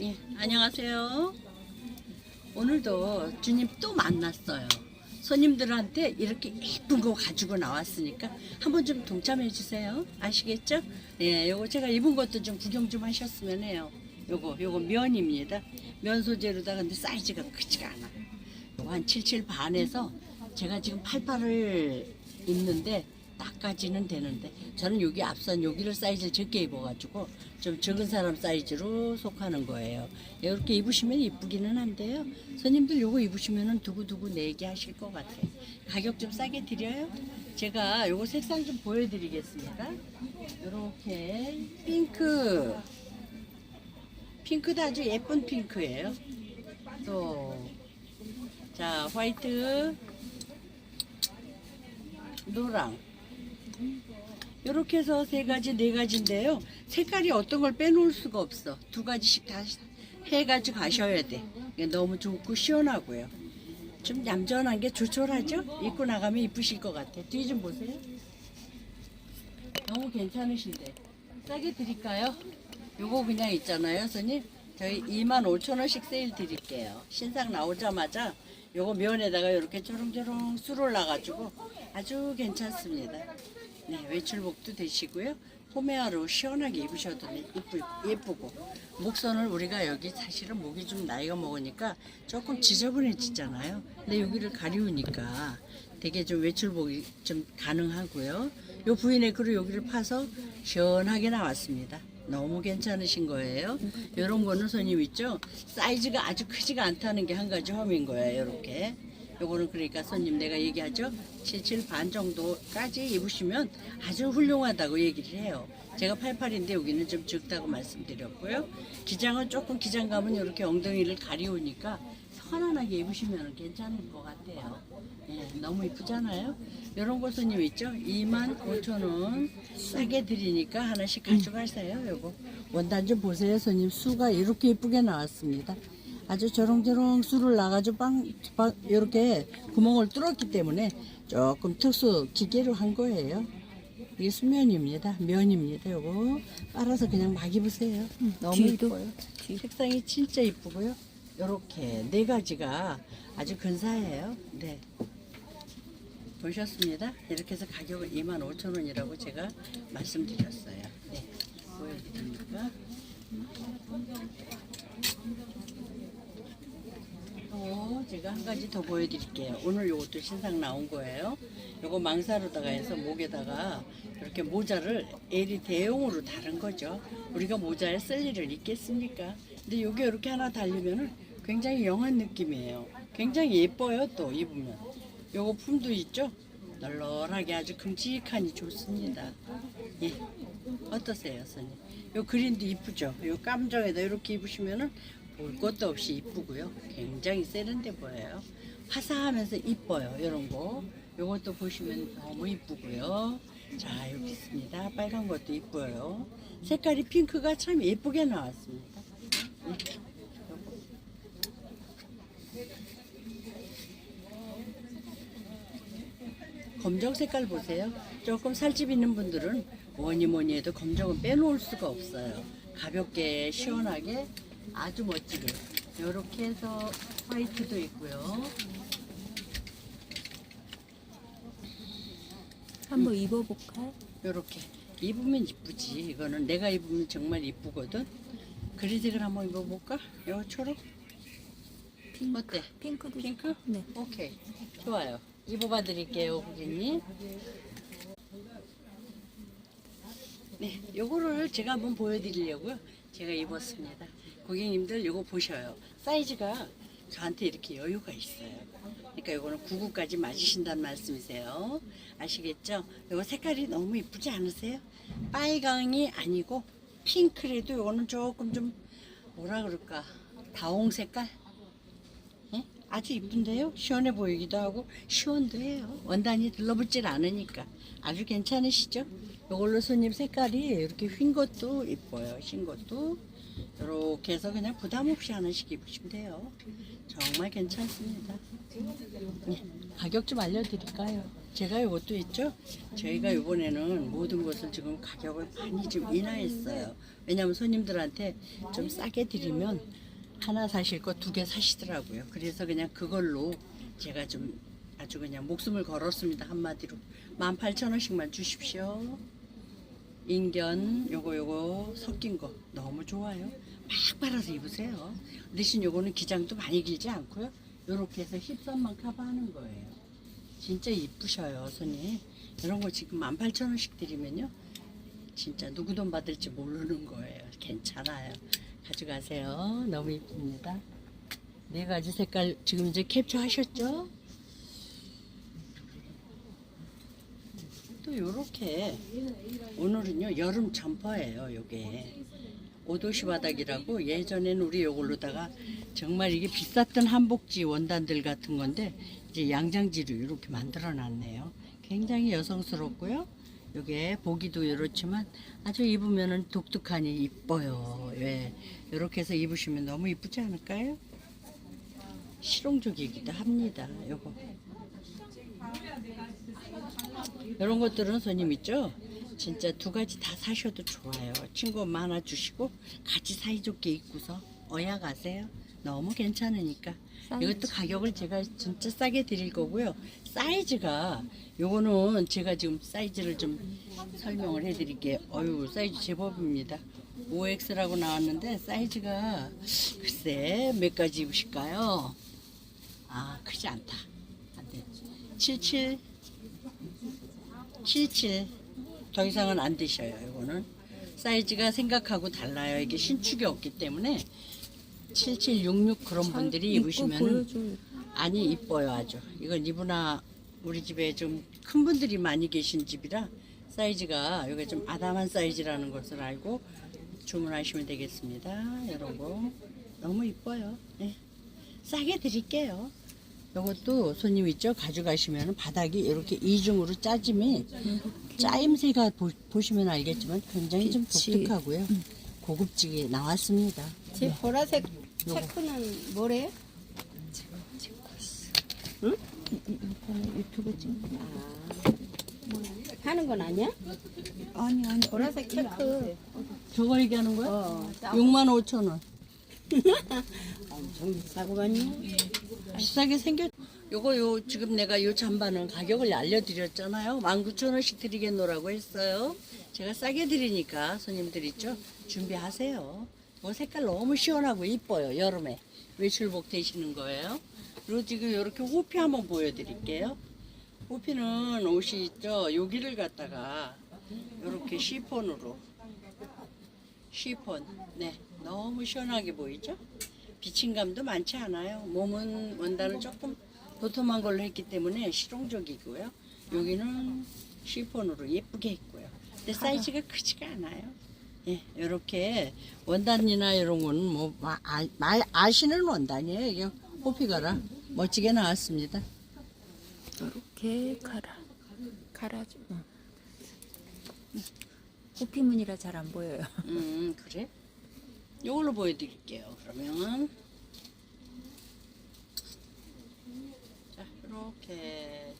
예, 안녕하세요. 오늘도 주님 또 만났어요. 손님들한테 이렇게 예쁜 거 가지고 나왔으니까 한번 좀 동참해 주세요. 아시겠죠? 예, 요거 제가 입은 것도 좀 구경 좀 하셨으면 해요. 요거, 요거 면입니다. 면 소재로다 근데 사이즈가 크지가 않아. 요거 한77 반에서 제가 지금 88을 입는데 딱까지는 되는데 저는 여기 앞선 여기를 사이즈를 적게 입어가지고 좀 적은 사람 사이즈로 속하는 거예요. 이렇게 입으시면 이쁘기는 한데요. 손님들 요거 입으시면은 두고두고 내게 하실 것 같아요. 가격 좀 싸게 드려요. 제가 요거 색상 좀 보여드리겠습니다. 요렇게 핑크 핑크도 아주 예쁜 핑크예요. 또 자 화이트 노랑 이렇게 해서 세 가지 네 가지인데요. 색깔이 어떤 걸 빼놓을 수가 없어. 두 가지씩 다 해가지고 가셔야 돼. 너무 좋고 시원하고요. 좀 얌전한 게 조촐하죠? 입고 나가면 이쁘실 것 같아. 뒤 좀 보세요. 너무 괜찮으신데. 싸게 드릴까요? 요거 그냥 있잖아요 손님. 저희 2만 5천 원씩 세일 드릴게요. 신상 나오자마자 요거 면에다가 이렇게 조롱조롱 술 올라가지고 아주 괜찮습니다 네 외출복도 되시고요 포메아로 시원하게 입으셔도 예쁘고 목선을 우리가 여기 사실은 목이 좀 나이가 먹으니까 조금 지저분해지잖아요 근데 여기를 가리우니까 되게 좀 외출복이 좀 가능하고요 요 부위네크로 여기를 파서 시원하게 나왔습니다 너무 괜찮으신 거예요. 이런 거는 손님 있죠? 사이즈가 아주 크지가 않다는 게 한 가지 험인 거예요. 이렇게. 요거는 그러니까 손님 내가 얘기하죠. 77 반 정도까지 입으시면 아주 훌륭하다고 얘기를 해요. 제가 88인데 여기는 좀 적다고 말씀드렸고요. 기장은 조금 기장 감은 이렇게 엉덩이를 가리우니까 편안하게 입으시면 괜찮을 것 같아요. 예, 너무 이쁘잖아요. 이런 거 손님 있죠? 2만 5천 원 싸게 드리니까 하나씩 가져가세요. 요거 원단 좀 보세요, 손님. 수가 이렇게 이쁘게 나왔습니다. 아주 저롱저롱 수를 나가지고 빵, 빵 이렇게 구멍을 뚫었기 때문에 조금 특수 기계로 한 거예요. 이게 수면입니다. 면입니다. 요거 빨아서 그냥 막 입으세요. 너무 뒤도? 이뻐요. 색상이 진짜 이쁘고요. 요렇게 네 가지가 아주 근사해요. 네. 보셨습니다. 이렇게 해서 가격은 25,000원이라고 제가 말씀드렸어요. 네. 보여드립니까? 또 제가 한 가지 더 보여드릴게요. 오늘 요것도 신상 나온 거예요. 요거 망사로다가 해서 목에다가 이렇게 모자를 L이 대용으로 다른 거죠. 우리가 모자에 쓸 일을 있겠습니까? 근데 요게 이렇게 하나 달리면은 굉장히 영한 느낌이에요. 굉장히 예뻐요 또 입으면. 요거 품도 있죠? 널널하게 아주 큼직하니 좋습니다. 예. 어떠세요, 선생님? 요 그린도 이쁘죠? 요 깜정에다 이렇게 입으시면은 볼 것도 없이 이쁘고요. 굉장히 세련돼 보여요. 화사하면서 이뻐요. 이런 거. 요것도 보시면 너무 이쁘고요. 자, 여기 있습니다. 빨간 것도 이뻐요. 색깔이 핑크가 참 예쁘게 나왔습니다. 예. 검정 색깔 보세요. 조금 살집 있는 분들은 뭐니 뭐니 해도 검정은 빼놓을 수가 없어요. 가볍게 시원하게 아주 멋지게 이렇게 해서 화이트도 있고요. 한번 입어볼까요? 이렇게 입으면 이쁘지. 이거는 내가 입으면 정말 이쁘거든. 그리색을 한번 입어볼까? 요 초록 어때? 핑크도 핑크? 네. 오케이 좋아요. 입어봐 드릴게요 고객님. 네, 요거를 제가 한번 보여드리려고요. 제가 입었습니다. 고객님들 요거 보셔요. 사이즈가 저한테 이렇게 여유가 있어요. 그러니까 요거는 99까지 맞으신다는 말씀이세요. 아시겠죠? 요거 색깔이 너무 이쁘지 않으세요? 빨강이 아니고 핑크래도 요거는 조금 좀 뭐라 그럴까 다홍 색깔? 예? 아주 이쁜데요? 시원해 보이기도 하고 시원도 해요. 원단이 들러붙질 않으니까 아주 괜찮으시죠? 이걸로 손님 색깔이 이렇게 휜 것도 이뻐요. 흰 것도 이렇게 해서 그냥 부담 없이 하나씩 입으시면 돼요. 정말 괜찮습니다. 네, 가격 좀 알려드릴까요? 제가 이것도 있죠. 저희가 이번에는 모든 것을 지금 가격을 많이 좀 인하했어요. 왜냐하면 손님들한테 좀 싸게 드리면 하나 사실 거 두 개 사시더라고요. 그래서 그냥 그걸로 제가 좀 아주 그냥 목숨을 걸었습니다. 한마디로 18,000원씩만 주십시오. 인견 요거 요거 섞인 거 너무 좋아요. 막 빨아서 입으세요. 대신 요거는 기장도 많이 길지 않고요. 요렇게 해서 힙선만 커버하는 거예요. 진짜 이쁘셔요, 손님. 이런 거 지금 18,000원씩 드리면요. 진짜 누구 돈 받을지 모르는 거예요. 괜찮아요. 가져가세요. 너무 이쁩니다. 네 가지 색깔 지금 이제 캡처 하셨죠? 또 요렇게 오늘은요 여름 점퍼예요 요게. 오도시 바닥이라고 예전에는 우리 요걸로다가 정말 이게 비쌌던 한복지 원단들 같은 건데 이제 양장지로 이렇게 만들어 놨네요. 굉장히 여성스럽고요. 요게 보기도 이렇지만 아주 입으면은 독특하니 이뻐요. 예. 이렇게 해서 입으시면 너무 이쁘지 않을까요? 실용적이기도 합니다. 요거 이런 것들은 손님 있죠? 진짜 두 가지 다 사셔도 좋아요. 친구 하나 주시고 같이 사이좋게 입고서 어야 가세요. 너무 괜찮으니까. 이것도 가격을 제가 진짜 싸게 드릴 거고요. 사이즈가 요거는 제가 지금 사이즈를 좀 설명을 해드릴게요. 어유 사이즈 제법입니다. 5X라고 나왔는데 사이즈가 글쎄 몇 가지 입으실까요? 아 크지 않다. 안 돼. 77 77. 더 이상은 안 되셔요, 이거는. 사이즈가 생각하고 달라요. 이게 신축이 없기 때문에 77, 66 그런 분들이 입으시면. 아니 이뻐요 아주. 이건 이분아 우리 집에 좀 큰 분들이 많이 계신 집이라 사이즈가 이게 좀 아담한 사이즈라는 것을 알고 주문하시면 되겠습니다. 거 너무 이뻐요. 네. 싸게 드릴게요. 이것도 손님 있죠? 가져가시면 바닥이 이렇게 이중으로 짜짐이 짜임새가 보, 보시면 알겠지만 굉장히 좀. 독특하고요. 고급지게 나왔습니다. 제 보라색 체크는 뭐래요? 유튜브 찍는 거. 하는 건 아니야? 아니 아니 보라색 체크. 저거 얘기하는 거야? 어, 6만 5천 원. 엄청 비싸구만요. 비싸게 생겼. 요거 요 지금 내가 요 잠바는 가격을 알려드렸잖아요. 19,000원씩 드리겠노라고 했어요. 제가 싸게 드리니까 손님들 있죠? 준비하세요. 뭐 색깔 너무 시원하고 이뻐요. 여름에 외출복 되시는 거예요. 그리고 지금 이렇게 호피 한번 보여드릴게요. 호피는 옷이 있죠? 여기를 갖다가 이렇게 시폰으로 쉬폰. 네. 너무 시원하게 보이죠? 비침감도 많지 않아요. 몸은 원단을 조금 도톰한 걸로 했기 때문에 실용적이고요. 여기는 쉬폰으로 예쁘게 했고요. 근데 사이즈가 크지가 않아요. 예, 이렇게 원단이나 이런 거는 뭐 마- 아, 마- 아시는 원단이에요. 이게 호피가라 멋지게 나왔습니다. 이렇게 갈아 갈아줘. 응. 호피무늬라 잘 안 보여요. 음, 그래? 이걸로 보여드릴게요. 그러면 자, 이렇게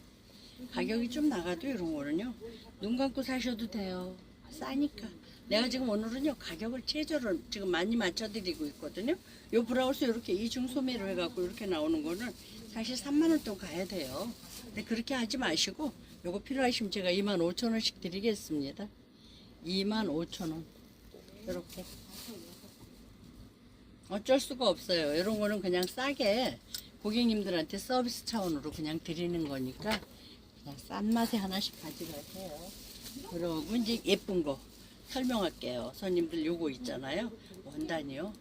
가격이 좀 나가도 이런 거는요. 눈 감고 사셔도 돼요. 싸니까. 내가 지금 오늘은요 가격을 최저로 지금 많이 맞춰드리고 있거든요. 요 브라우스 이렇게 이중 소매로 해갖고 이렇게 나오는 거는 사실 3만 원 돈 가야 돼요. 근데 그렇게 하지 마시고 요거 필요하시면 제가 2만 5천 원씩 드리겠습니다. 2만 5천 원. 이렇게. 어쩔 수가 없어요. 이런 거는 그냥 싸게 고객님들한테 서비스 차원으로 그냥 드리는 거니까 그냥 싼 맛에 하나씩 가져가세요. 그리고 이제 예쁜 거 설명할게요. 손님들 요거 있잖아요. 원단이요.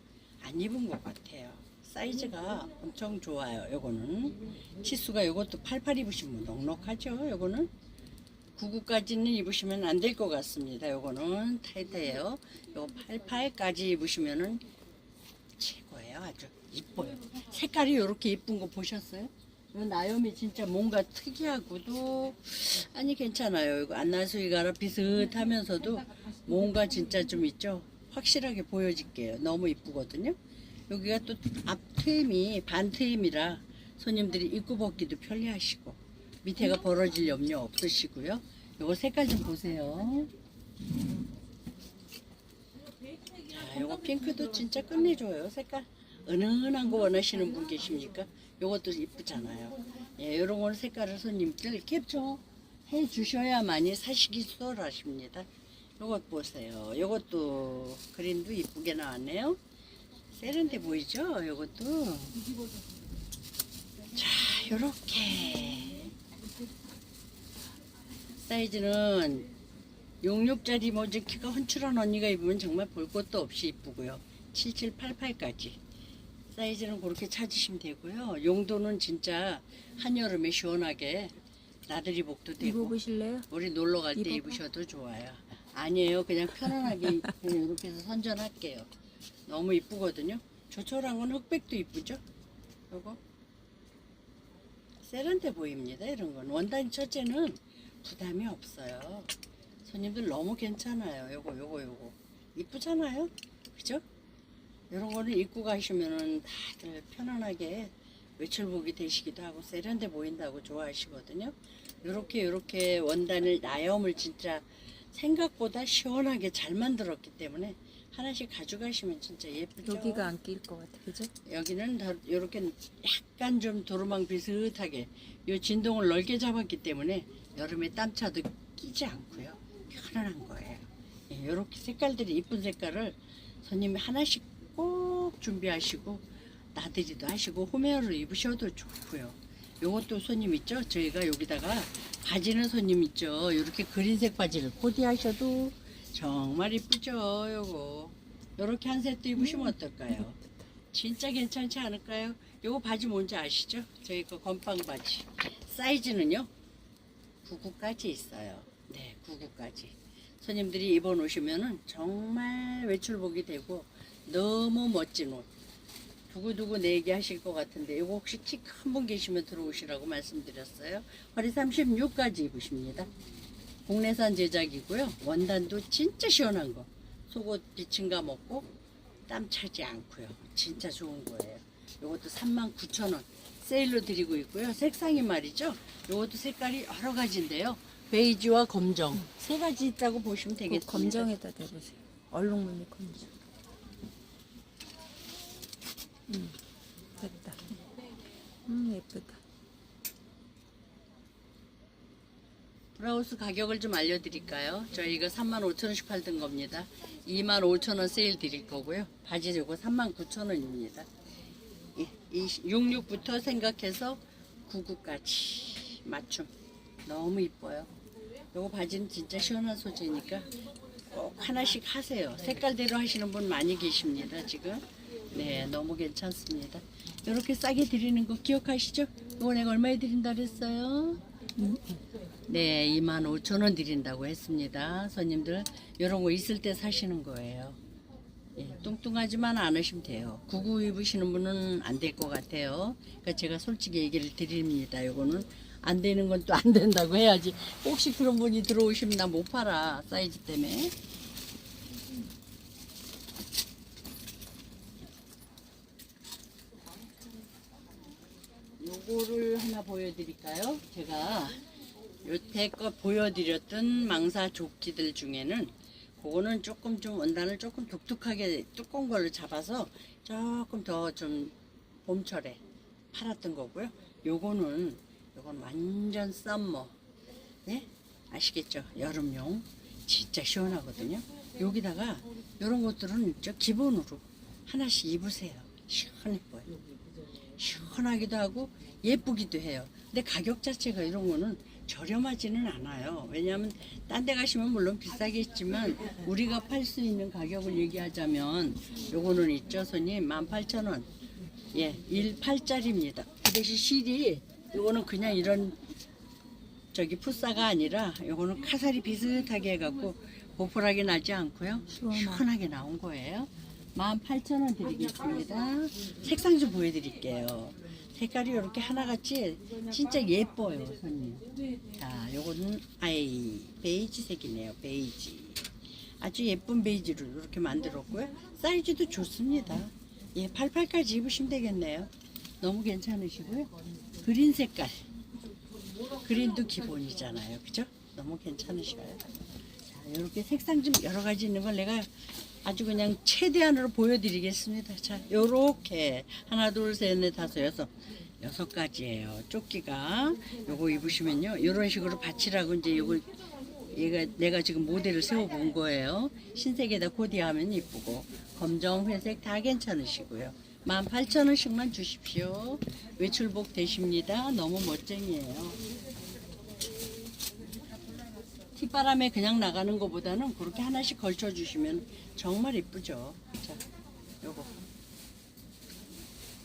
안 입은 것 같아요. 사이즈가 엄청 좋아요. 요거는 치수가 요것도 88 입으시면 넉넉하죠. 요거는 99까지는 입으시면 안 될 것 같습니다. 요거는 타이트해요. 요거 88까지 입으시면은 최고예요. 아주 이뻐요. 색깔이 이렇게 이쁜 거 보셨어요? 이 나염이 진짜 뭔가 특이하고도 아니 괜찮아요. 이거 안나수이가라 비슷하면서도 뭔가 진짜 좀 있죠. 확실하게 보여질게요. 너무 이쁘거든요. 여기가 또 앞트임이 반트임이라 손님들이 입고 벗기도 편리하시고 밑에가 벌어질 염려 없으시고요. 요거 색깔 좀 보세요. 자, 요거 핑크도 진짜 끝내줘요. 색깔 은은한 거 원하시는 분 계십니까? 요것도 이쁘잖아요. 예, 요런 거는 색깔을 손님들 캡처 해 주셔야만이 사시기 수월하십니다. 요것 보세요. 요것도 그림도 이쁘게 나왔네요. 세련돼 보이죠? 요것도. 자, 요렇게. 사이즈는 66짜리 모자 키가 헌출한 언니가 입으면 정말 볼 것도 없이 이쁘고요. 7788까지. 사이즈는 그렇게 찾으시면 되고요. 용도는 진짜 한여름에 시원하게 나들이 복도 되고 입어보실래요? 우리 놀러 갈 때 입어봐. 입으셔도 좋아요. 아니에요. 그냥 편안하게 그냥 이렇게 해서 선전할게요. 너무 이쁘거든요. 조촐한 건 흑백도 이쁘죠? 요거 세련돼 보입니다. 이런 건 원단 첫째는 부담이 없어요. 손님들 너무 괜찮아요. 요거 요거 요거 이쁘잖아요. 그죠? 이런 거는 입고 가시면은 다들 편안하게 외출복이 되시기도 하고 세련돼 보인다고 좋아하시거든요. 요렇게 요렇게 원단을 나염을 진짜 생각보다 시원하게 잘 만들었기 때문에 하나씩 가져가시면 진짜 예쁘죠. 여기가 안낄것 같아, 그죠? 여기는 더 요렇게 약간 좀 도루망 비슷하게 요 진동을 넓게 잡았기 때문에 여름에 땀차도 끼지 않고요. 편안한 거예요. 예, 요렇게 색깔들이 이쁜 색깔을 손님이 하나씩 꼭 준비하시고 나들이도 하시고 홈웨어로 입으셔도 좋고요. 요것도 손님 있죠? 저희가 여기다가 바지는 손님 있죠? 요렇게 그린색 바지를 코디하셔도 정말 이쁘죠? 요거 요렇게 한 세트 입으시면 어떨까요? 진짜 괜찮지 않을까요? 요거 바지 뭔지 아시죠? 저희 거 건빵 바지 사이즈는요 99까지 있어요 네 99까지 손님들이 입어 놓으시면은 정말 외출복이 되고 너무 멋진 옷. 두고두고 내기 하실 것 같은데 이거 혹시 키큰분 계시면 들어오시라고 말씀드렸어요. 허리 36까지 입으십니다. 국내산 제작이고요. 원단도 진짜 시원한 거. 속옷 비침감 없고 땀 차지 않고요. 진짜 좋은 거예요. 이것도 39,000원. 세일로 드리고 있고요. 색상이 말이죠. 이것도 색깔이 여러 가지인데요. 베이지와 검정. 세 가지 있다고 보시면 그 되겠습니다. 검정에다 대보세요. 얼룩무늬 검정. 음, 됐다. 음, 예쁘다. 브라우스 가격을 좀 알려드릴까요? 저희 이거 35,000원씩 팔던 겁니다. 25,000원 세일 드릴 거고요. 바지 이거 39,000원입니다. 예, 66부터 생각해서 99까지 맞춤. 너무 이뻐요. 요거 바지는 진짜 시원한 소재니까 꼭 하나씩 하세요. 색깔대로 하시는 분 많이 계십니다, 지금. 네, 너무 괜찮습니다. 이렇게 싸게 드리는 거 기억하시죠? 내가 얼마에 드린다 그랬어요? 네, 25,000원 드린다고 했습니다. 손님들 이런 거 있을 때 사시는 거예요. 예, 뚱뚱하지만 않으시면 돼요. 구구 입으시는 분은 안 될 것 같아요. 그러니까 제가 솔직히 얘기를 드립니다. 요거는 안 되는 건 또 안 된다고 해야지. 혹시 그런 분이 들어오시면 나 못 팔아. 사이즈 때문에. 요거를 하나 보여드릴까요? 제가 여태껏 보여드렸던 망사 조끼들 중에는 그거는 조금 좀 원단을 조금 독특하게 두꺼운 걸로 잡아서 조금 더 좀 봄철에 팔았던 거고요. 요거는 요건 완전 썸머. 네? 아시겠죠? 여름용. 진짜 시원하거든요. 여기다가 요런 것들은 저 기본으로 하나씩 입으세요. 시원해 보여. 시원하기도 하고 예쁘기도 해요. 근데 가격 자체가 이런 거는 저렴하지는 않아요. 왜냐하면 딴 데 가시면 물론 비싸겠지만 우리가 팔 수 있는 가격을 얘기하자면 요거는 있죠 손님 18,000원. 예, 18짜리입니다. 그 대신 실이 요거는 그냥 이런 저기 풋사가 아니라 요거는 카살이 비슷하게 해갖고 보풀하게 나지 않고요. 시원하게. 시원하게 나온 거예요. 18,000원 드리겠습니다. 색상 좀 보여드릴게요. 색깔이 이렇게 하나같이 진짜 예뻐요, 손님. 자, 요거는 아이 베이지색이네요, 베이지. 아주 예쁜 베이지로 이렇게 만들었고요. 사이즈도 좋습니다. 예, 88까지 입으시면 되겠네요. 너무 괜찮으시고요. 그린 색깔. 그린도 기본이잖아요. 그죠? 너무 괜찮으셔요. 자, 이렇게 색상 좀 여러 가지 있는 걸 내가 아주 그냥 최대한으로 보여드리겠습니다. 자, 요렇게 하나, 둘, 셋, 넷, 다섯, 여섯. 여섯 가지예요. 조끼가 요거 입으시면요. 요런 식으로 받치라고 이제 요거 얘가 내가 지금 모델을 세워 본 거예요. 흰색에다 코디하면 이쁘고 검정, 회색 다 괜찮으시고요. 18,000원씩만 주십시오. 외출복 되십니다. 너무 멋쟁이에요. 티바람에 그냥 나가는 것보다는 그렇게 하나씩 걸쳐 주시면 정말 이쁘죠. 자, 요거.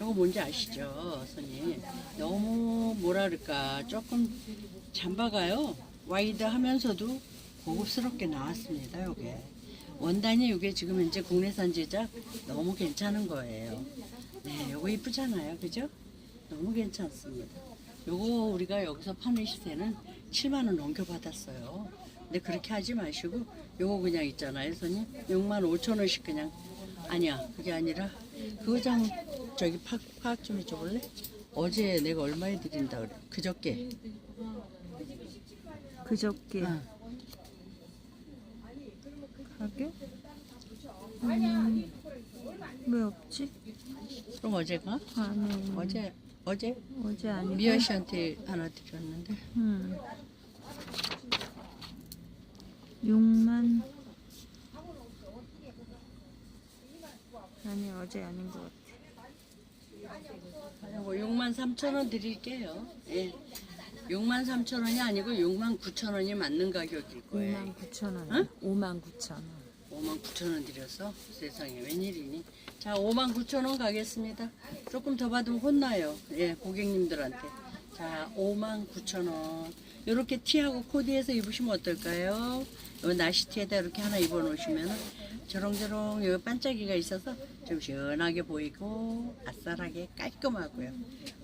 요거 뭔지 아시죠, 손님? 너무 뭐라 그럴까 조금 잠바가요 와이드 하면서도 고급스럽게 나왔습니다. 요게 원단이 요게 지금 현재 국내산 제작 너무 괜찮은 거예요. 네, 요거 이쁘잖아요, 그죠? 너무 괜찮습니다. 요거 우리가 여기서 파는 시세는 7만 원 넘겨 받았어요. 근데 그렇게 하지 마시고 요거 그냥 있잖아요, 손님. 6만 5천 원씩 그냥 아니야, 그게 아니라 그거 좀 저기 파악, 파악 좀 해줘볼래? 어제 내가 얼마에 드린다 그래? 그저께. 그저께 어. 가게? 음, 왜 없지? 그럼 어제가? 안에 어제 어제 어제 아니고 미아 씨한테 하나 드렸는데 음. 6만 아니 어제 아닌 것 같아. 이거 6만 3천 원 드릴게요. 예. 6만 3천 원이 아니고 6만 9천 원이 맞는 가격일 거예요. 5만 9천 원. 응? 5만 9천 원. 5만 9천 원 드려서 세상에 웬일이니? 자, 5만 9천 원 가겠습니다. 조금 더 받으면 혼나요. 예, 고객님들한테. 자, 5만 9천 원. 이렇게 티하고 코디해서 입으시면 어떨까요? 요 나시티에다 이렇게 하나 입어 놓으시면 저렁저렁 요 반짝이가 있어서 좀 시원하게 보이고 아싸하게 깔끔하고요.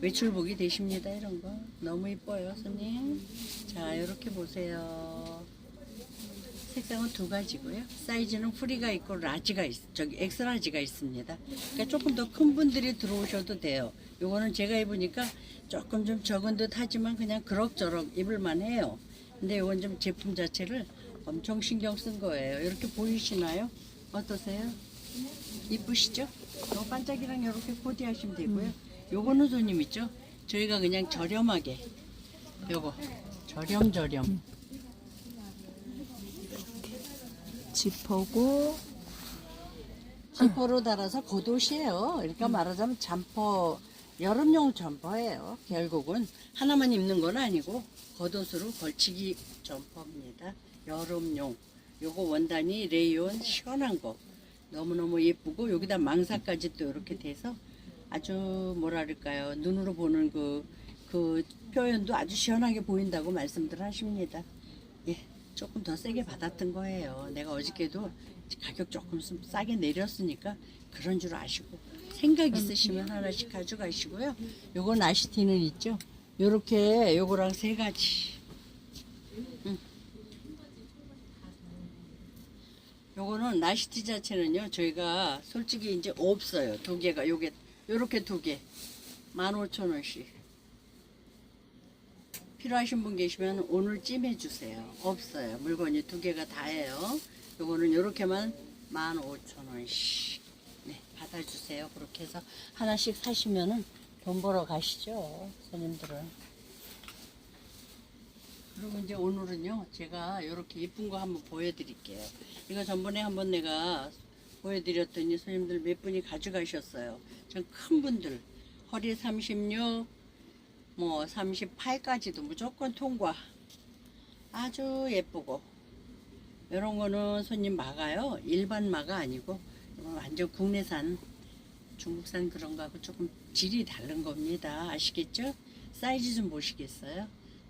외출복이 되십니다. 이런 거 너무 이뻐요, 손님. 자, 이렇게 보세요. 색상은 두 가지고요. 사이즈는 프리가 있고 라지가 있, 저기 엑스라지가 있습니다. 그러니까 조금 더 큰 분들이 들어오셔도 돼요. 요거는 제가 입으니까 조금 좀 적은 듯 하지만 그냥 그럭저럭 입을만 해요. 근데 요건 좀 제품 자체를 엄청 신경 쓴 거예요. 이렇게 보이시나요? 어떠세요? 이쁘시죠? 요 반짝이랑 이렇게 코디하시면 되고요. 요거는 손님 있죠? 저희가 그냥 저렴하게 요거 저렴 저렴 지퍼고 지퍼로 달아서 겉옷이에요. 그러니까 말하자면 잠퍼 여름용 점퍼예요. 결국은 하나만 입는 건 아니고 겉옷으로 걸치기 점퍼입니다. 여름용. 요거 원단이 레이온 시원한 거 너무너무 예쁘고 여기다 망사까지 또 이렇게 돼서 아주 뭐라 그럴까요 눈으로 보는 그, 그 표현도 아주 시원하게 보인다고 말씀들 하십니다. 예, 조금 더 세게 받았던 거예요. 내가 어저께도 가격 조금 좀 싸게 내렸으니까 그런 줄 아시고 생각 있으시면 하나씩 가져가시고요. 요거 나시티는 있죠. 요렇게 요거랑 세 가지. 요거는 나시티 자체는요. 저희가 솔직히 이제 없어요. 두 개가 요게 요렇게 두 개. 15,000원씩. 필요하신 분 계시면 오늘 찜해 주세요. 없어요. 물건이 두 개가 다예요. 요거는 요렇게만 15,000원씩. 네, 받아주세요. 그렇게 해서 하나씩 사시면은 돈 벌어 가시죠. 손님들은. 그리고 이제 오늘은요, 제가 이렇게 예쁜 거 한번 보여드릴게요. 이거 전번에 한번 내가 보여드렸더니 손님들 몇 분이 가져가셨어요. 전 큰 분들, 허리 36, 뭐 38까지도 무조건 통과. 아주 예쁘고. 이런 거는 손님 마가요. 일반 마가 아니고 이건 완전 국내산 중국산 그런 거하고 조금 질이 다른 겁니다. 아시겠죠? 사이즈 좀 보시겠어요?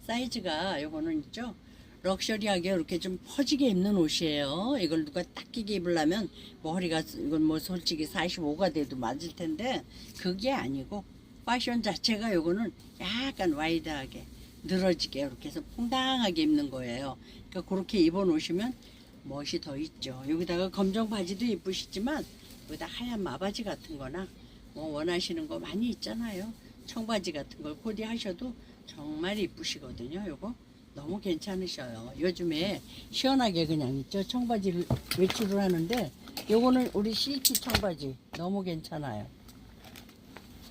사이즈가 요거는 있죠? 럭셔리하게 이렇게 좀 퍼지게 입는 옷이에요. 이걸 누가 딱 끼게 입으려면 머리가 이건 뭐 솔직히 45가 돼도 맞을 텐데 그게 아니고 패션 자체가 요거는 약간 와이드하게 늘어지게 이렇게 해서 퐁당하게 입는 거예요. 그러니까 그렇게 입어 놓으시면 멋이 더 있죠. 여기다가 검정 바지도 이쁘시지만 여기다 하얀 마바지 같은 거나 뭐 원하시는 거 많이 있잖아요. 청바지 같은 걸 코디하셔도 정말 이쁘시거든요. 요거 너무 괜찮으셔요. 요즘에 시원하게 그냥 있죠. 청바지를 외출을 하는데 요거는 우리 실키 청바지 너무 괜찮아요.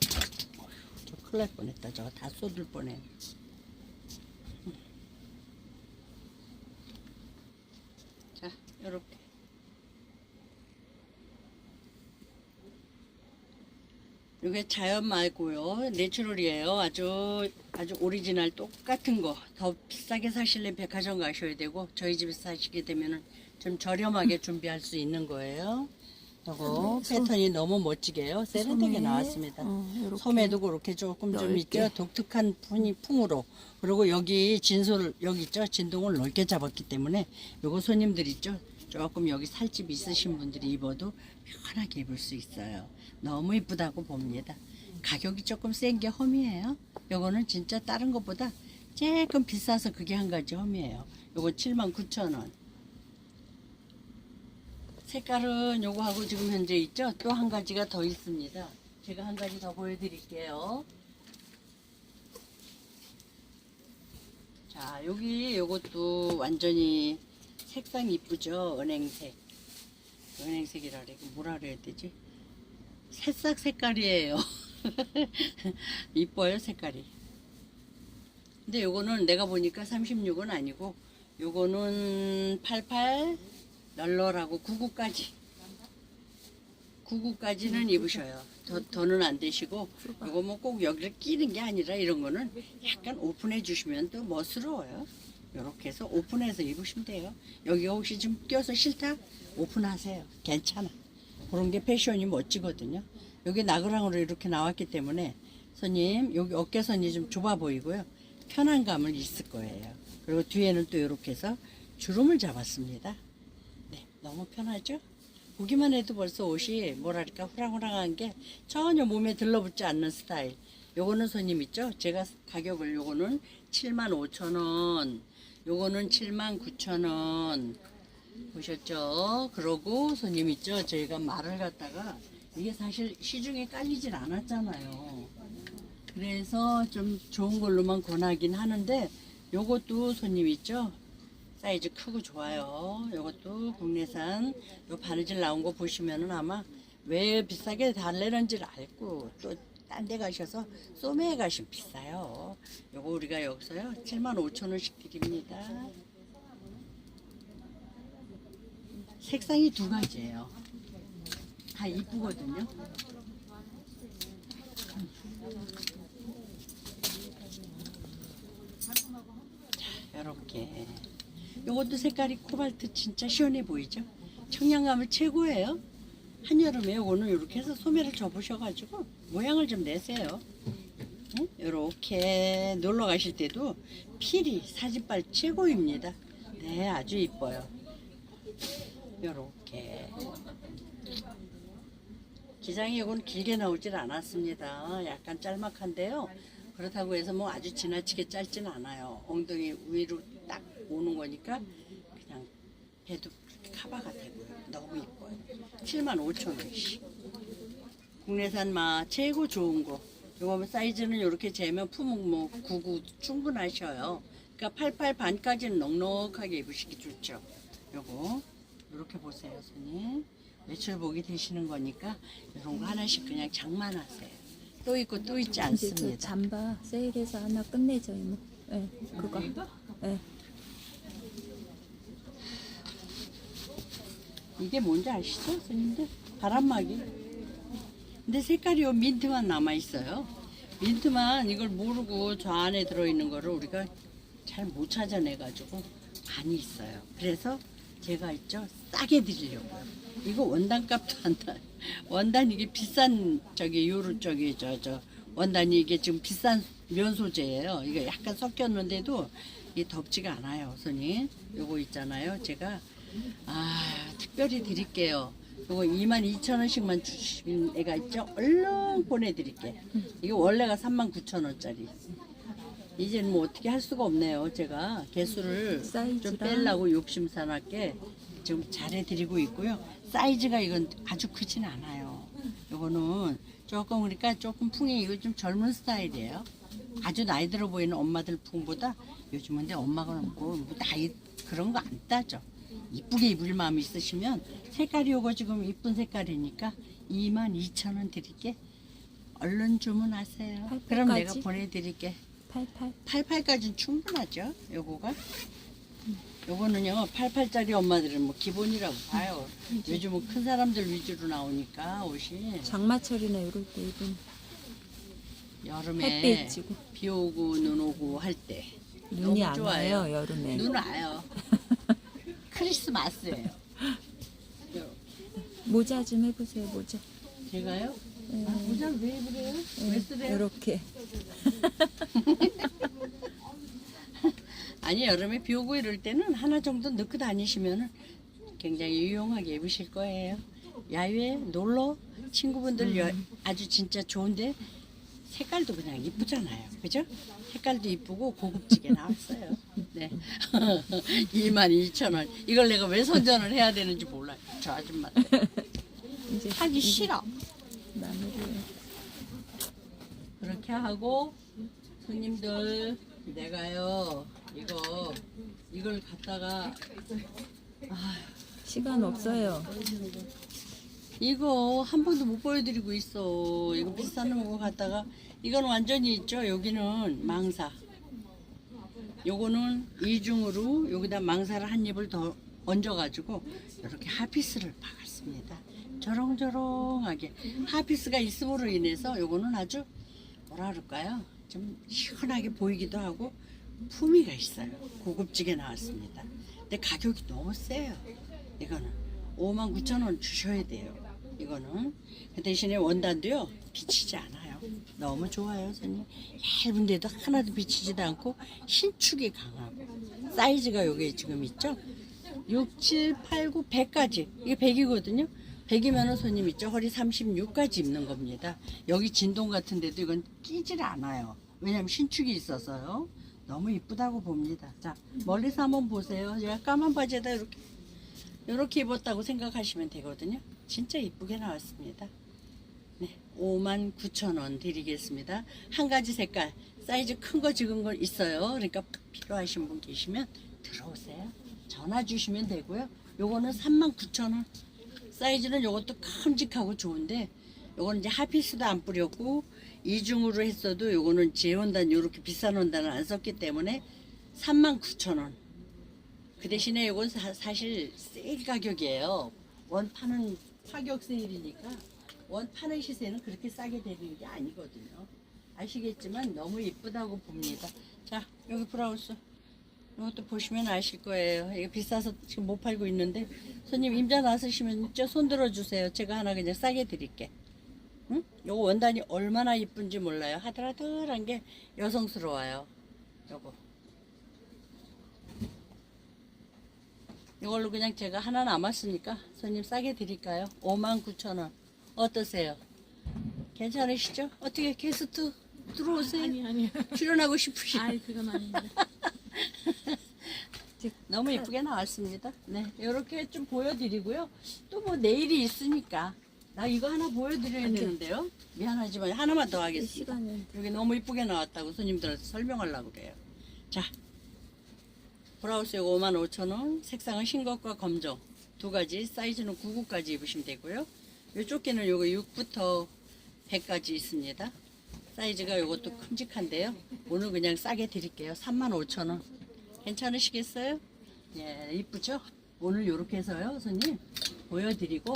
저 큰일 날 뻔했다. 저거 다 쏟을 뻔해. 자, 요렇게. 이게 자연 말고요. 내추럴이에요. 아주 아주 오리지널 똑같은 거. 더 비싸게 사실래 백화점 가셔야 되고 저희 집에서 사시게 되면은 좀 저렴하게 준비할 수 있는 거예요. 이거 패턴이 너무 멋지게요. 세련되게. 나왔습니다. 어. 소매도 그렇게 조금 좀 넓게. 있죠. 독특한 풍이 풍으로. 그리고 여기 진솔 여기 있죠. 진동을 넓게 잡았기 때문에 요거 손님들 있죠. 조금 여기 살집 있으신 분들이 입어도 편하게 입을 수 있어요. 너무 이쁘다고 봅니다. 가격이 조금 센게 험이에요. 요거는 진짜 다른 것보다 조금 비싸서 그게 한 가지 험이에요. 요거 79,000원. 색깔은 요거하고 지금 현재 있죠? 또 한 가지가 더 있습니다. 제가 한 가지 더 보여드릴게요. 자, 여기 요것도 완전히 색상 이쁘죠? 은행색. 은행색이라 그래. 뭐라 그래야 되지? 새싹 색깔이에요. 이뻐요, 색깔이. 근데 요거는 내가 보니까 36은 아니고 요거는 88 널널하고 99까지 99까지는 입으셔요. 더, 더는 안 되시고 이거 뭐 꼭 여기를 끼는 게 아니라 이런 거는 약간 오픈해 주시면 또 멋스러워요. 이렇게 해서 오픈해서 입으시면 돼요. 여기가 혹시 좀 껴서 싫다? 오픈하세요. 괜찮아. 그런 게 패션이 멋지거든요. 여기 나그랑으로 이렇게 나왔기 때문에 손님 여기 어깨선이 좀 좁아 보이고요. 편한 감을 있을 거예요. 그리고 뒤에는 또 이렇게 해서 주름을 잡았습니다. 네, 너무 편하죠? 보기만 해도 벌써 옷이 뭐랄까 후랑후랑한 게 전혀 몸에 들러붙지 않는 스타일. 요거는 손님 있죠? 제가 가격을 요거는 7만 5천 원, 요거는 7만 9천 원. 보셨죠? 그러고 손님 있죠? 저희가 말을 갖다가 이게 사실 시중에 깔리질 않았잖아요. 그래서 좀 좋은 걸로만 권하긴 하는데 요것도 손님 있죠? 사이즈 크고 좋아요. 요것도 국내산 요 바느질 나온 거 보시면은 아마 왜 비싸게 달래는지를 알고 또 딴 데 가셔서 소매에 가시면 비싸요. 요거 우리가 여기서요 7만 5천 원씩 드립니다. 색상이 두 가지예요. 다 이쁘거든요. 이렇게 요것도 색깔이 코발트 진짜 시원해 보이죠? 청량감을 최고예요. 한여름에 요거는 이렇게 해서 소매를 접으셔가지고 모양을 좀 내세요. 이렇게 놀러 가실 때도 필이 사진빨 최고입니다. 네, 아주 이뻐요. 요렇게 기장이 이건 길게 나오질 않았습니다. 약간 짤막한데요. 그렇다고 해서 뭐 아주 지나치게 짧진 않아요. 엉덩이 위로 딱 오는 거니까 그냥 해도 카바가 되고요. 너무 이뻐요. 7만 5천 원씩. 국내산 마 최고 좋은 거. 요거 사이즈는 이렇게 재면 품은 뭐 99 충분하셔요. 그러니까 88 반까지는 넉넉하게 입으시기 좋죠. 요거 이렇게 보세요, 손님. 매출복이 되시는 거니까 이런 거 하나씩 그냥 장만하세요. 또 있고 또 있지 이제 그 않습니다. 잠바 세일해서 하나 끝내죠 이모. 예, 그거. 예. 이게 뭔지 아시죠, 손님들? 바람막이. 근데 색깔이 요 민트만 남아 있어요. 민트만 이걸 모르고 저 안에 들어 있는 거를 우리가 잘 못 찾아내 가지고 많이 있어요. 그래서 제가 있죠, 싸게 드리려고요. 이거 원단값도 안 나. 원단 이게 비싼 저기 요로 저기 저 저 원단이 이게 지금 비싼 면 소재예요. 이게 약간 섞였는데도 이게 덥지가 않아요, 손님. 요거 있잖아요. 제가 아 특별히 드릴게요. 요거 22,000원씩만 주시는 애가 있죠? 얼른 보내드릴게. 이게 원래가 39,000원짜리. 이제는 뭐 어떻게 할 수가 없네요. 제가 개수를 좀. 빼려고 욕심 사납게 지금 잘해드리고 있고요. 사이즈가 이건 아주 크진 않아요. 요거는 조금 그러니까 조금 풍이 이거 좀 젊은 스타일이에요. 아주 나이 들어 보이는 엄마들 풍보다 요즘은 근데 엄마가 없고 뭐 나이 그런 거 안 따져. 이쁘게 입을 마음 있으시면 색깔이 요거 지금 이쁜 색깔이니까 22,000원 드릴게. 얼른 주문하세요. 그럼 내가? 보내드릴게. 88. 88까지는 충분하죠. 요거가. 요거는요, 88짜리 엄마들은 뭐 기본이라고 봐요. 요즘은 큰 사람들 위주로 나오니까 옷이 장마철이나 이럴 때 입은 여름에 햇빛 지고 비 오고 눈 오고 할 때 눈이 안 좋아요. 와요 여름에. 눈 와요. 크리스마스예요. 모자 좀 해보세요 모자. 제가요? 네. 아, 모자를 왜 입으래요? 왜 쓰래요? 이렇게 아니 여름에 비 오고 이럴 때는 하나 정도 넣고 다니시면 굉장히 유용하게 입으실 거예요. 야외 놀러 친구분들 여- 아주 진짜 좋은데 색깔도 그냥 이쁘잖아요. 그죠? 색깔도 이쁘고 고급지게 나왔어요. 네. 22,000원. 이걸 내가 왜 선전을 해야 되는지 몰라요. 저 아줌마. 이제 하기 싫어. 마무리. 그렇게 하고 손님들 내가요 이거 이걸 갖다가 시간 없어요. 이거 한 번도 못 보여드리고 있어. 이거 비싼 거 갖다가 이건 완전히 있죠? 여기는 망사. 요거는 이중으로 여기다 망사를 한 입을 더 얹어가지고 이렇게 하피스를 박았습니다. 저렁저렁하게. 하피스가 있음으로 인해서 요거는 아주 뭐라 그럴까요? 좀 시원하게 보이기도 하고 품위가 있어요. 고급지게 나왔습니다. 근데 가격이 너무 세요. 이거는 5만 9천 원 주셔야 돼요 이거는. 그 대신에 원단도요 비치지 않아요. 너무 좋아요 선생님. 얇은데도 하나도 비치지도 않고 신축이 강하고. 사이즈가 여기 지금 있죠? 6, 7, 8, 9, 100까지. 이게 100이거든요 100이면 손님 있죠 허리 36까지 입는 겁니다 여기 진동 같은 데도 이건 끼질 않아요 왜냐면 신축이 있어서요 너무 이쁘다고 봅니다 자 멀리서 한번 보세요 제가 까만 바지에다 이렇게 이렇게 입었다고 생각하시면 되거든요 진짜 이쁘게 나왔습니다 네, 5만 9천 원 드리겠습니다. 한 가지 색깔, 사이즈 큰거 적은 거 있어요. 그러니까 필요하신 분 계시면 들어오세요. 전화 주시면 되고요. 요거는 3만 9천 원. 사이즈는 요것도 큼직하고 좋은데 요거는 이제 하피스도 안 뿌렸고 이중으로 했어도 요거는 제원단 요렇게 비싼 원단을 안 썼기 때문에 3만 9천 원. 그 대신에 요건 사, 사실 세일 가격이에요. 원 파는 파격 세일이니까 원 파는 시세는 그렇게 싸게 되는 게 아니거든요. 아시겠지만 너무 이쁘다고 봅니다. 자 여기 브라우스 이것도 보시면 아실 거예요. 이게 비싸서 지금 못 팔고 있는데 손님 임자 나서시면 진짜 손 들어주세요. 제가 하나 그냥 싸게 드릴게. 응? 요거 원단이 얼마나 이쁜지 몰라요. 하들하들한 게 여성스러워요. 요거. 이걸로 그냥 제가 하나 남았으니까 손님 싸게 드릴까요? 59,000원. 어떠세요? 괜찮으시죠? 어떻게 게스트 들어오세요? 아니 아니 출연하고 싶으시죠? 아이 그건 아닌데 너무 이쁘게 나왔습니다. 네, 이렇게 좀 보여드리고요. 또 뭐 내일이 있으니까 나 이거 하나 보여드려야 되는데요. 미안하지만 하나만 더이 하겠습니다. 여기 너무 이쁘게 나왔다고 손님들한테 설명하려고 그래요. 자, 브라우스 이거 55,000원, 색상은 흰것과 검정 두 가지, 사이즈는 99까지 입으시면 되고요. 이 조끼는 요거 6부터 100까지 있습니다. 사이즈가 요것도 큼직한데요. 오늘 그냥 싸게 드릴게요. 35,000원. 괜찮으시겠어요? 예, 이쁘죠? 오늘 요렇게 해서요, 손님 보여드리고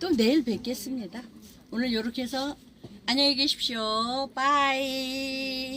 또 내일 뵙겠습니다. 오늘 요렇게 해서 안녕히 계십시오. 빠이.